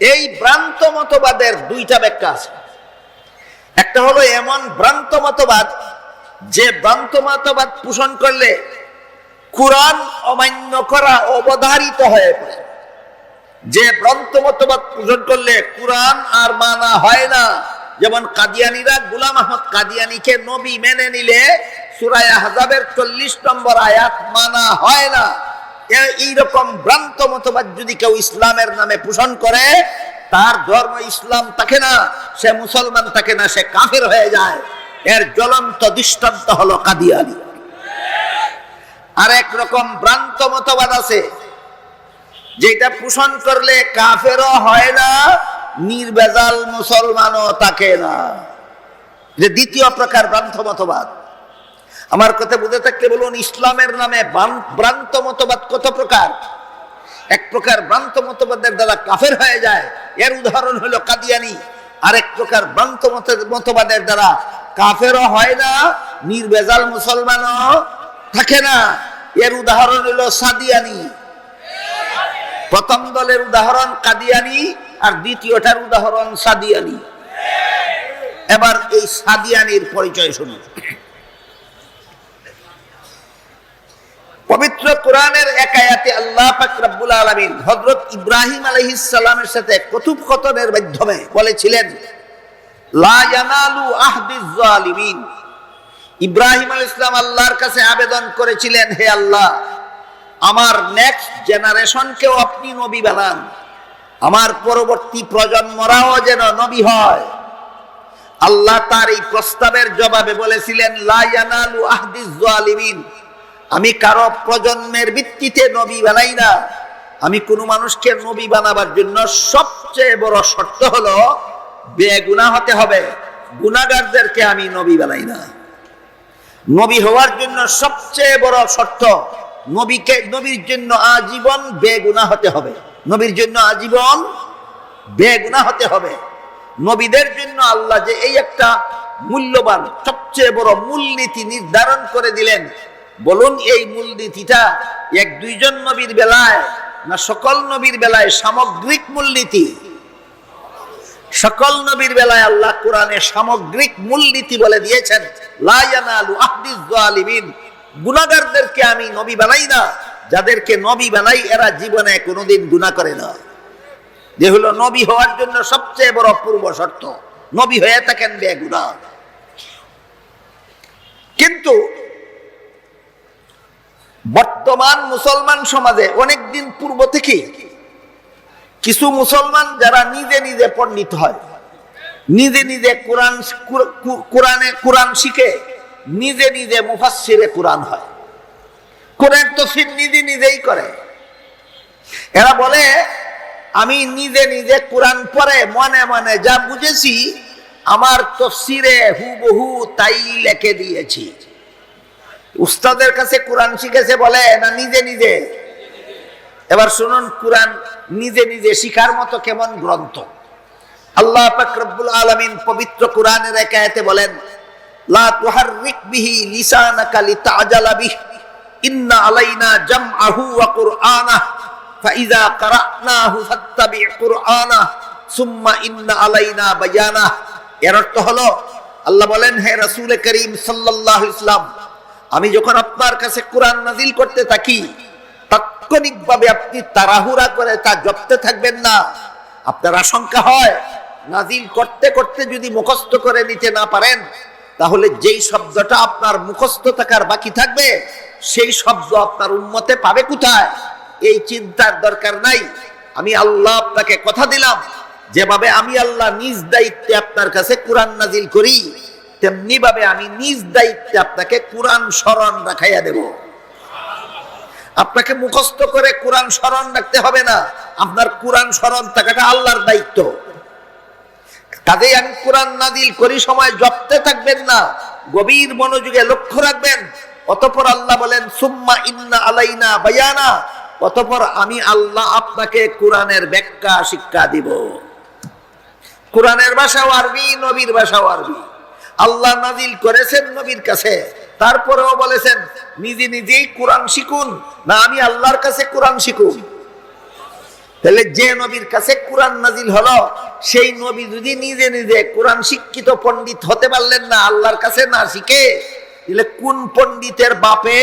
এই ভ্রান্ত মতবাদের দুইটা ব্যাখ্যা আছে। একটা হলো এমন ভ্রান্ত মতবাদ, যে ভ্রান্ত মতবাদ পোষণ করলে কোরআন অমান্য করা অবধারিত হয়ে পড়ে। যে ভ্রান্ত মতবাদ পোষণ করলে কোরআন আর মানা হয় না। যেমন কাদিয়ানিরা গুলাম আহমদ কাদিয়ানিকে নবী মেনে নিলে সুরায় হাজাবের চল্লিশ নম্বর আয়াত মানা হয় না। এইরকম ভ্রান্ত মতবাদ যদি কেউ ইসলামের নামে পোষণ করে, তার ধর্ম ইসলাম থাকে না, সে মুসলমান থাকে না, সে কাফের হয়ে যায়। এর জ্বলন্ত দৃষ্টান্ত হলো কাদিয়ানি আর এক রকম ভ্রান্ত মতবাদ আছে, যেটা পোষণ করলে কাফেরও হয় না, নির্বেজাল মুসলমানও থাকে না। যে দ্বিতীয় প্রকার ভ্রান্ত মতবাদ। আমার কথা বুঝে থাকলে বলুন, ইসলামের নামে ভ্রান্ত মতবাদ কত প্রকার? এক প্রকার ভ্রান্ত মতবাদের দ্বারা কাফের হয়ে যায়। এর উদাহরণ হলো কাদিয়ানি। আরেক প্রকার ভ্রান্ত মত- মতবাদের দ্বারা কাফেরও হয় না, নির্বেজাল মুসলমানও থাকে না। এর উদাহরণ হলো সাদিয়ানি। প্রথম দলের উদাহরণ কাদিয়ানি আর দ্বিতীয়টার উদাহরণ সাদিয়ানি। এবার এই সাদিয়ানির পরিচয় শুনুন। পবিত্র কোরআনের একায়াতে আল্লাহ পাক রব্বুল আলামিন হযরত ইব্রাহিম আলাইহিস সালামের সাথে কথোপকথনের মাধ্যমে বলেছিলেন ইব্রাহিম আলাইহিস ইসলাম আল্লাহর কাছে আবেদন করেছিলেন, হে আল্লাহ, আমার নেক্সট জেনারেশনকেও আপনি নবী বানান। আমার পরবর্তী প্রজন্মরাও যেন নবী হয়। আল্লাহ তার এই প্রস্তাবের জবাবে বলেছিলেন, লা ইয়ানালু আহদিজ জালিমিন আমি কারও প্রজন্মের ভিত্তিতে নবী বানাই না। আমি কোন মানুষকে নবী বানাবার জন্য সবচেয়ে বড় শর্ত হলো বেগুনা হতে হবে। গুনাগারদেরকে আমি নবী বানাই না। নবী হওয়ার জন্য সবচেয়ে বড় শর্ত, নবীকে, নবীর জন্য আজীবন বেগুনা হতে হবে। নবীর জন্য আজীবন বেগুনা হতে হবে। নবীদের জন্য আল্লাহ যে এই একটা মূল্যবান, সবচেয়ে বড় মূলনীতি নির্ধারণ করে দিলেন বলুন এই মূলনীতিটা এক দুইজন নবীর বেলায় না সকল নবীর বেলায় সামগ্রিক মূলনীতি? সকল নবীর বেলায় আল্লাহ কোরআনে সামগ্রিক মূলনীতি বলে দিয়েছেন জালিমিন। আমি নবী বানাই না, যাদেরকে নবী বানাই এরা জীবনে কোনোদিন গুনাহ করে না। যে হলো নবী হওয়ার জন্য সবচেয়ে বড় পূর্ব শর্ত, নবী হয়ে থাকেন বেগুনা কিন্তু বর্তমান মুসলমান সমাজে অনেক দিন পূর্ব থেকে কিছু মুসলমান যারা নিজে নিজে পণ্ডিত হয়, নিজে নিজে কোরআন কোরআনে কোরআন শিখে নিজে নিজে মুফাসসিরে কোরআন হয়। কোরআন তফসির নিজে নিজেই করে। এরা বলে, আমি নিজে নিজে কোরআন পড়ে মনে মনে যা বুঝেছি, আমার তফসিরে হুবহু তাই লেখে দিয়েছি। উস্তাদের কাছে কোরআন শিখেছে বলে, না নিজে নিজে? এবার শুনুন, কোরআন নিজে নিজে শিখার মতো কেমন গ্রন্থ? আল্লাহ রব্বুল আলামিন পবিত্র কোরআনের একায়াতে বলেন, লা তুহাররিক বিহি লিসানাকা লিতাজালা বিহি, ইন্না আলাইনা জামআহু ওয়া কুরআনাহ ফাইযা কারানাহু ফাত্তাবি' কুরআনাহ, সুম্মা ইন্না আলাইনা বায়ানাহ। এর অর্থ হলো, আল্লাহ বলেন, হে রাসূল করিম সাল্লাল্লাহু আলাইহি আমি যখন আপনার কাছে কোরআন নাজিল করতে থাকি, তাৎক্ষণিকভাবে আপনি তাড়াহুড়া করে তা জপতে থাকবেন না। আপনার আশঙ্কা হয় নাজিল করতে করতে যদি মুখস্থ করে নিতে না পারেন, তাহলে যেই শব্দটা আপনার মুখস্থ থাকার বাকি থাকবে, সেই শব্দ আপনার উন্মতে পাবে কোথায়? এই চিন্তার দরকার নাই। আমি আল্লাহ আপনাকে কথা দিলাম। যেভাবে আমি আল্লাহ নিজ দায়িত্বে আপনার কাছে কোরআন নাজিল করি তেমনি ভাবে আমি নিজ দায়িত্বে আপনাকে কোরআন স্মরণ রাখাইয়া দেব। আপনাকে মুখস্থ করে কোরআন স্মরণ রাখতে হবে না। আপনার কোরআন স্মরণ থাকাটা আল্লাহর দায়িত্ব। কাজেই আমি কোরআন নাজিল করি, সময় জপতে থাকবেন না। গভীর মনোযোগে লক্ষ্য রাখবেন। অতপর আল্লাহ বলেন, সুম্মা ইন্না আলাইনা বায়ানা। অতপর আমি আল্লাহ আপনাকে কোরআনের ব্যাখ্যা শিক্ষা দিব। কোরআনের ভাষাও আরবি, নবীর ভাষাও আরবি। আল্লাহ নাজিল করেছেন নবীর কাছে। তারপরেও বলেছেন, নিজে নিজেই কোরআন শিখুন, না আমি আল্লাহর কাছে কোরআন শিখুন। তাহলে যে নবীর কাছে কোরআন নাজিল হলো, সেই নবী যদি নিজে নিজে কোরআন শিক্ষিত পণ্ডিত হতে পারলেন না, আল্লাহর কাছে না শিখে, তাহলে কোন পণ্ডিতের বাপে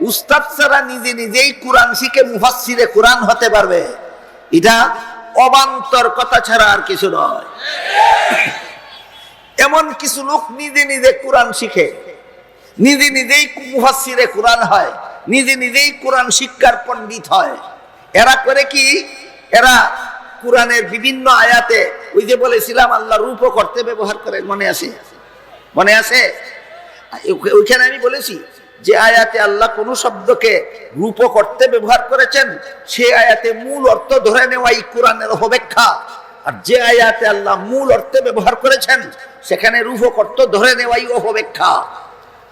উস্তাদ ছাড়া নিজে নিজেই কোরআন শিখে মুফাসসিরে কোরআন হতে পারবে? এটা অবান্তর কথা ছাড়া আর কিছু নয়। এমন কিছু লোক নিজে নিজে কোরআন শিখে, নিজে নিজেই মুফাসসিরে কোরআন হয়, নিজে নিজেই কোরআন শিক্ষার পণ্ডিত হয়। এরা করে কি? এরা কোরআনের বিভিন্ন আয়াতে, ওই যে বলেছিলাম, আল্লাহ রূপ করতে ব্যবহার করে, মনে আছে? মনে আছে? ওইখানে আমি বলেছি, যে আয়াতে আল্লাহ কোন শব্দকে রূপ করতে ব্যবহার করেছেন, সে আয়াতে মূল অর্থ ধরে নেওয়াই কোরআনের অপেক্ষা আর যে আয়াতে আল্লাহ মূল অর্থে ব্যবহার করেছেন, সেখানে রূপ করতে ধরে নেওয়াই অপেক্ষা।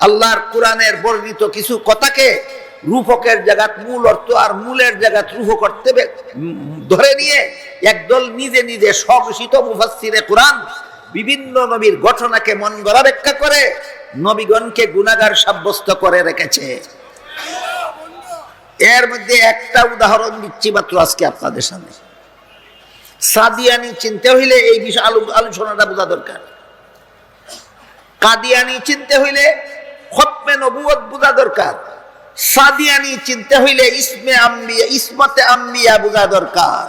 আল্লাহর কোরআনের বর্ণিত কিছু কথাকে রূপকের জায়গাত মূল অর্থ আর মূলের জায়গাত রূপ করতে ধরে নিয়ে একদল নিজে নিজে স্বঘোষিত মুফাসসিরে কোরআন বিভিন্ন নবীর ঘটনাকে মন গড়া ব্যাখ্যা করে নবীগণকে গুণাগার সাব্যস্ত করে রেখেছে। এর মধ্যে একটা উদাহরণ দিচ্ছি মাত্র আজকে আপনাদের সামনে। সাদিয়ানি চিনতে হইলে এই বিষয় আলো আলোচনাটা বোঝা দরকার। কাদিয়ানি চিনতে হইলে খতমে নবুয়ত বোঝা দরকার। সাদিয়ানি চিনতে হইলে ইসমে আম্বিয়া ইসমতে আম্বিয়া বোঝা দরকার।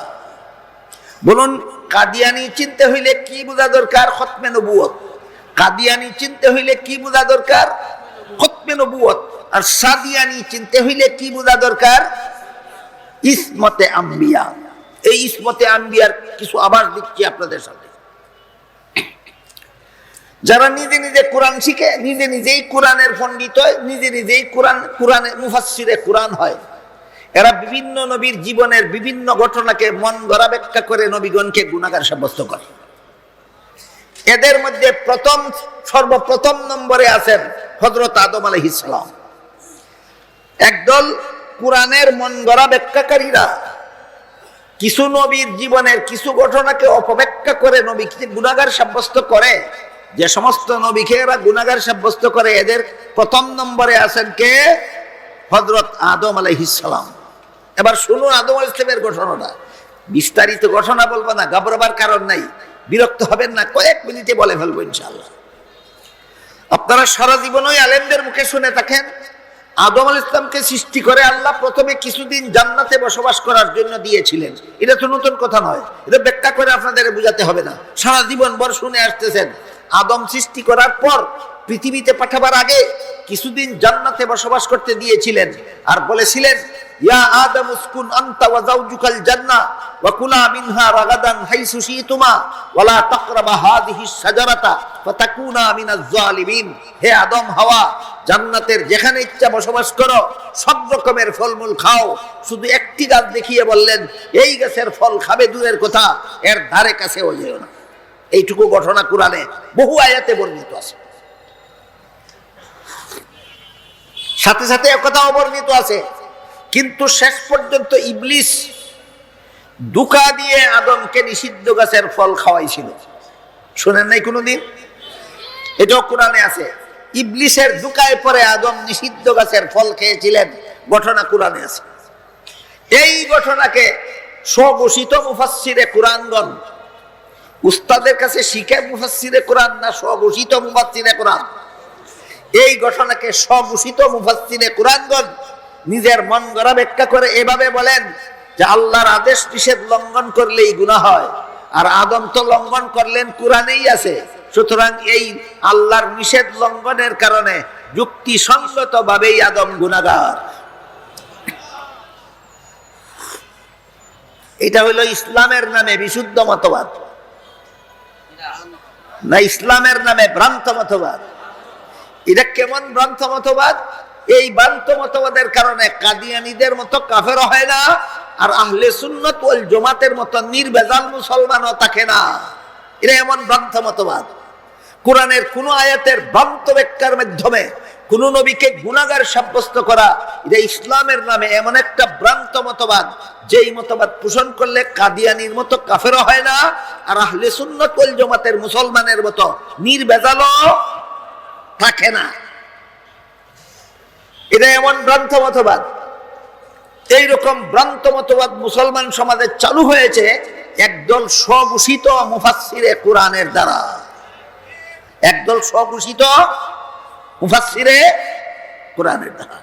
বলুন, কাদিয়ানি চিনতে হইলে কি বোঝা দরকার খতমে নবুয়ত কাদিয়ানি চিনতে হইলে কি বোঝা দরকার? খতমে নবুয়ত আর সাদিয়ানি চিনতে হইলে কি বোঝা দরকার? ইসমতে আম্বিয়া। এই ইসমতে আম্বিয়ার কিছু আবার দিচ্ছি আপনাদের সাথে যারা নিজে নিজে কোরআন শিখে, নিজে নিজেই কোরআনের পণ্ডিত হয়, নিজে নিজেই কোরআন, কোরআনে মুফাসসিরে কোরআন হয়, এরা বিভিন্ন নবীর জীবনের বিভিন্ন ঘটনাকে মন গড়া ব্যাখ্যা করে নবীগণকে গুণাগার সাব্যস্ত করে। এদের মধ্যে প্রথম, সর্বপ্রথম নম্বরে আছেন হজরত আদম আলহ ইসলাম একদল কোরআনের মন গড়া ব্যাখ্যাকারীরা কিছু নবীর জীবনের কিছু ঘটনাকে অপব্যাখ্যা করে নবীকে গুণাগার সাব্যস্ত করে? যে সমস্ত নবীকে এরা গুণাগার সাব্যস্ত করে, এদের প্রথম নম্বরে আছেন কে? হজরত আদম আলাইহিসালাম এবার শুনুন আদম আল ইসলামের ঘটনাটা। বিস্তারিত ঘটনা বলব না, ঘাবড়াবার কারণ নাই। বিরক্ত হবেন না, কয়েক মিনিটে বলে ফেলব ইনশাল্লাহ আপনারা সারা জীবনই আলেমদের মুখে শুনে থাকেন আদম আল ইসলামকে সৃষ্টি করে আল্লাহ প্রথমে কিছুদিন জান্নাতে বসবাস করার জন্য দিয়েছিলেন। এটা তো নতুন কথা নয়। এটা ব্যাখ্যা করে আপনাদের বুঝাতে হবে না। সারা জীবন বর শুনে আসতেছেন। আদম সৃষ্টি করার পর পৃথিবীতে পাঠাবার আগে কিছুদিন জান্নাতে বসবাস করতে দিয়েছিলেন। আর বলেছিলেন ইয়া আদম উসকুন আনতা ওয়া যাওজুকাল জান্নাহ ওয়া কুলা মিনহা রাগাদান হাইসু শিতুমা ওয়ালা তাকরাবা ফাতাকুনা মিনাজ হে আদম, হাওয়া, জান্নাতের যেখানে ইচ্ছা বসবাস করো, সব রকমের ফলমূল খাও। শুধু একটি গাছ দেখিয়ে বললেন, এই গাছের ফল খাবে দূরের কথা, এর ধারে কাছেও যেও না। এইটুকু ঘটনা কোরআনে বহু আয়াতে বর্ণিত আছে। সাথে সাথে একথা বর্ণিত আছে কিন্তু শেষ পর্যন্ত ইবলিস দুকা দিয়ে আদমকে নিষিদ্ধ গাছের ফল খাওয়াইছিল। শোনেন নাই কোনোদিন? এটাও কোরআনে আছে। ইবলিসের দুকায় পরে আদম নিষিদ্ধ গাছের ফল খেয়েছিলেন, ঘটনা কোরআনে আছে। এই ঘটনাকে স্বঘোষিত মুফাসসিরে কোরআনগণ, উস্তাদের কাছে শিখে মুফাসসিরে কোরআন না স্বঘোষিত মুফাসসিরে কোরআন? এই ঘটনাকে স্বঘোষিত মুফাসসিরে কোরআনগণ নিজের মন গড়া ব্যাখ্যা করে এভাবে বলেন যে আল্লাহর আদেশ নিষেধ লঙ্ঘন করলেই গুনাহ হয়, আর আদম তো লঙ্ঘন করলেন কোরআনেই আছে। সুতরাং এই আল্লাহর নিষেধ লঙ্ঘনের কারণে যুক্তিসঙ্গত ভাবেই আদম গুনাগার এটা হলো ইসলামের নামে বিশুদ্ধ মতবাদ। না, ইসলামের নামে ভ্রান্ত মতবাদ। এটা কেমন ভ্রান্ত মতবাদ? এই ভ্রান্ত মতবাদের কারণে কাদিয়ানিদের মতো কাফের হয় না, আর আহলে সুন্নত ওয়াল জমাতের মতো নির্বেজাল মুসলমানও থাকে না। এটা এমন ভ্রান্ত মতবাদ। কোরআনের কোন আয়াতের ভ্রান্ত ব্যাখ্যার মাধ্যমে কোন নবীকে গুণাগার সাব্যস্ত করা, এটা ইসলামের নামে এমন একটা ভ্রান্ত মতবাদ, যেই মতবাদ পোষণ করলে কাদিয়ানির মতো কাফেরও হয় না, আর আহলে সুন্নত ওয়াল জমাতের মুসলমানের মতো নির্বেজালও থাকে না। এটা এমন ভ্রান্ত মতবাদ। এইরকম ভ্রান্ত মতবাদ মুসলমান সমাজে চালু হয়েছে একদল স্বঘোষিত মুফাসিরে কোরআনের দ্বারা। একদল স্বঘোষিত মুফাসিরে কোরআনের দ্বারা।